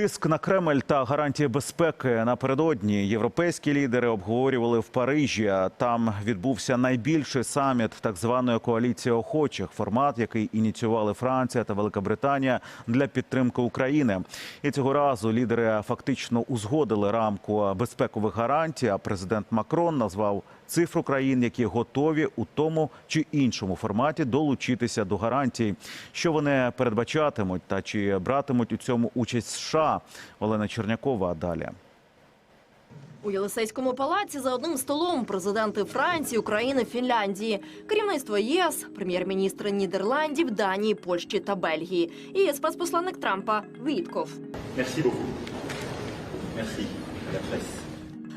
Тиск на Кремль та гарантії безпеки напередодні європейські лідери обговорювали в Парижі. Там відбувся найбільший саміт так званої коаліції охочих, формат, який ініціювали Франція та Велика Британія для підтримки України. І цього разу лідери фактично узгодили рамку безпекових гарантій. А президент Макрон назвав цифру країн, які готові у тому чи іншому форматі долучитися до гарантій, що вони передбачатимуть та чи братимуть у цьому участь США. Олена Чернякова далі. У Єлисейському палаці за одним столом президенти Франції, України, Фінляндії, керівництво ЄС, прем'єр-міністри Нідерландів, Данії, Польщі та Бельгії і спецпосланник Трампа Вітков. Мерсі. beaucoup.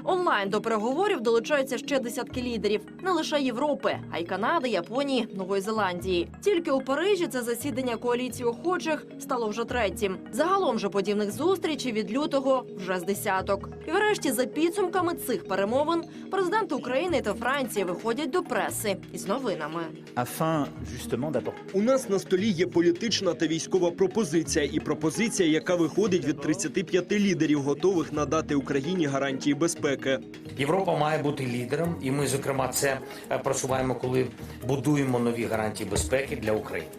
Онлайн до переговорів долучаються ще десятки лідерів не лише Європи, а й Канади, Японії, Нової Зеландії. Тільки у Парижі це засідання коаліції охочих стало вже третім. Загалом же подібних зустрічей від лютого вже з десяток. І врешті, за підсумками цих перемовин, президенти України та Франції виходять до преси із новинами. У нас на столі є політична та військова пропозиція, і пропозиція, яка виходить від 35 лідерів, готових надати Україні гарантії безпеки. Європа має бути лідером, і ми, зокрема, це е, просуваємо, коли будуємо нові гарантії безпеки для України.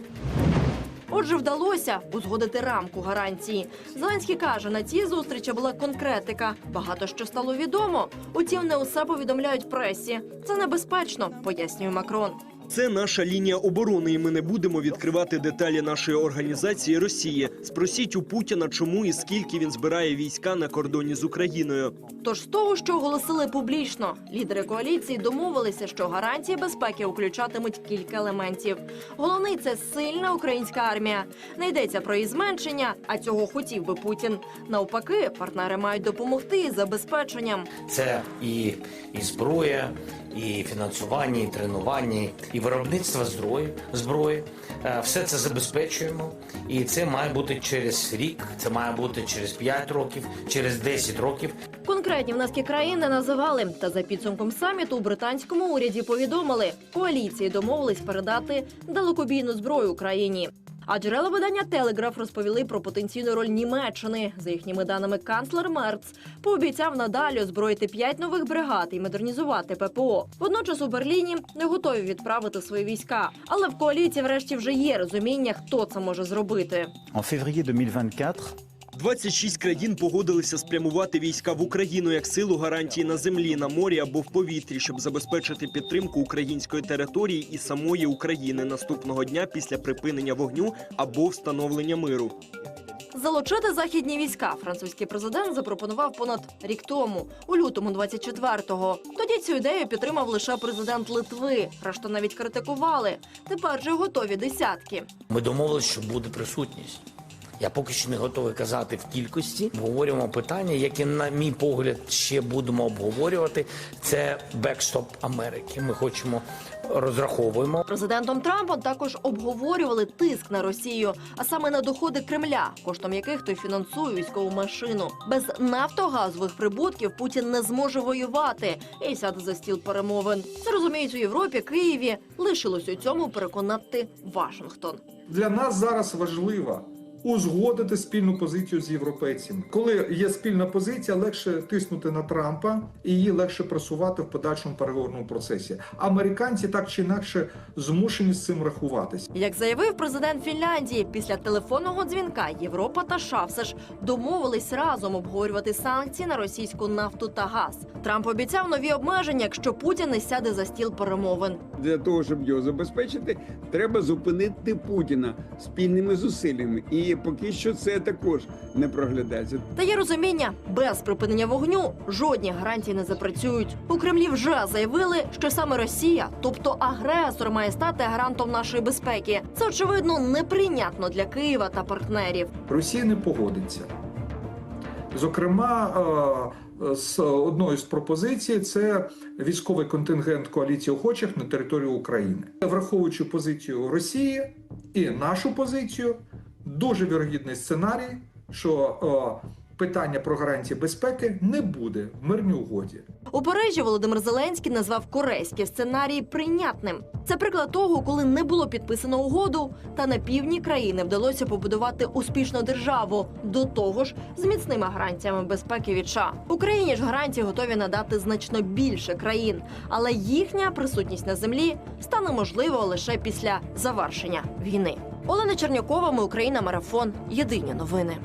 Отже, вдалося узгодити рамку гарантії. Зеленський каже, на цій зустрічі була конкретика. Багато що стало відомо. Утім, не усе повідомляють пресі. Це небезпечно, пояснює Макрон. Це наша лінія оборони, і ми не будемо відкривати деталі нашої організації Росії. Спросіть у Путіна, чому і скільки він збирає війська на кордоні з Україною. Тож з того, що оголосили публічно, лідери коаліції домовилися, що гарантії безпеки включатимуть кілька елементів. Головний це сильна українська армія. Не йдеться про її зменшення, а цього хотів би Путін. Навпаки, партнери мають допомогти із забезпеченням. Це і, і зброя, і фінансування, і тренування, і виробництво зброї. зброї. Е, Все це забезпечуємо, і це має бути через рік, це має бути через 5 років, через 10 років. Конкретні внески країн не називали. Та за підсумком саміту у британському уряді повідомили, коаліції домовились передати далекобійну зброю Україні. А джерела видання Телеграф розповіли про потенційну роль Німеччини. За їхніми даними, канцлер Мерц пообіцяв надалі озброїти п'ять нових бригад і модернізувати ППО. Водночас у Берліні не готові відправити свої війська. Але в коаліції, врешті, вже є розуміння, хто це може зробити. en février 2024 26 країн погодилися спрямувати війська в Україну як силу гарантії на землі, на морі або в повітрі, щоб забезпечити підтримку української території і самої України наступного дня після припинення вогню або встановлення миру. Залучити західні війська французький президент запропонував понад рік тому, у лютому 24-го. Тоді цю ідею підтримав лише президент Литви. Решта навіть критикували. Тепер же готові десятки. Ми домовилися, що буде присутність. Я поки що не готовий казати в кількості. Обговорюємо питання, які, на мій погляд, ще будемо обговорювати. Це бекстоп Америки. Ми хочемо розраховуємо Президентом Трампом також обговорювали тиск на Росію, а саме на доходи Кремля, коштом яких той фінансує військову машину. Без нафтогазових прибутків Путін не зможе воювати і сяде за стіл перемовин. Це розуміють у Європі, Києві. Лишилось у цьому переконати Вашингтон. Для нас зараз важливо узгодити спільну позицію з європейцями. Коли є спільна позиція, легше тиснути на Трампа і її легше просувати в подальшому переговорному процесі. Американці так чи інакше змушені з цим рахуватися. Як заявив президент Фінляндії, після телефонного дзвінка Європа та США все ж домовились разом обговорювати санкції на російську нафту та газ. Трамп обіцяв нові обмеження, якщо Путін не сяде за стіл перемовин. Для того, щоб його забезпечити, треба зупинити Путіна спільними зусиллями. І поки що це також не проглядається. Та є розуміння, без припинення вогню жодні гарантії не запрацюють. У Кремлі вже заявили, що саме Росія, тобто агресор, має стати гарантом нашої безпеки. Це очевидно неприйнятно для Києва та партнерів. Росія не погодиться. Зокрема, е, з одною з пропозицій це військовий контингент коаліції охочих на територію України, враховуючи позицію Росії і нашу позицію, дуже вірогідний сценарій, що питання про гарантії безпеки не буде в мирній угоді. У Парижі Володимир Зеленський назвав корейський сценарій прийнятним. Це приклад того, коли не було підписано угоду, та на півдні країни вдалося побудувати успішну державу до того ж з міцними гарантіями безпеки від США. Україні ж гарантії готові надати значно більше країн, але їхня присутність на землі стане можливо лише після завершення війни. Олена Чернякова, ми Україна, марафон. Єдині новини.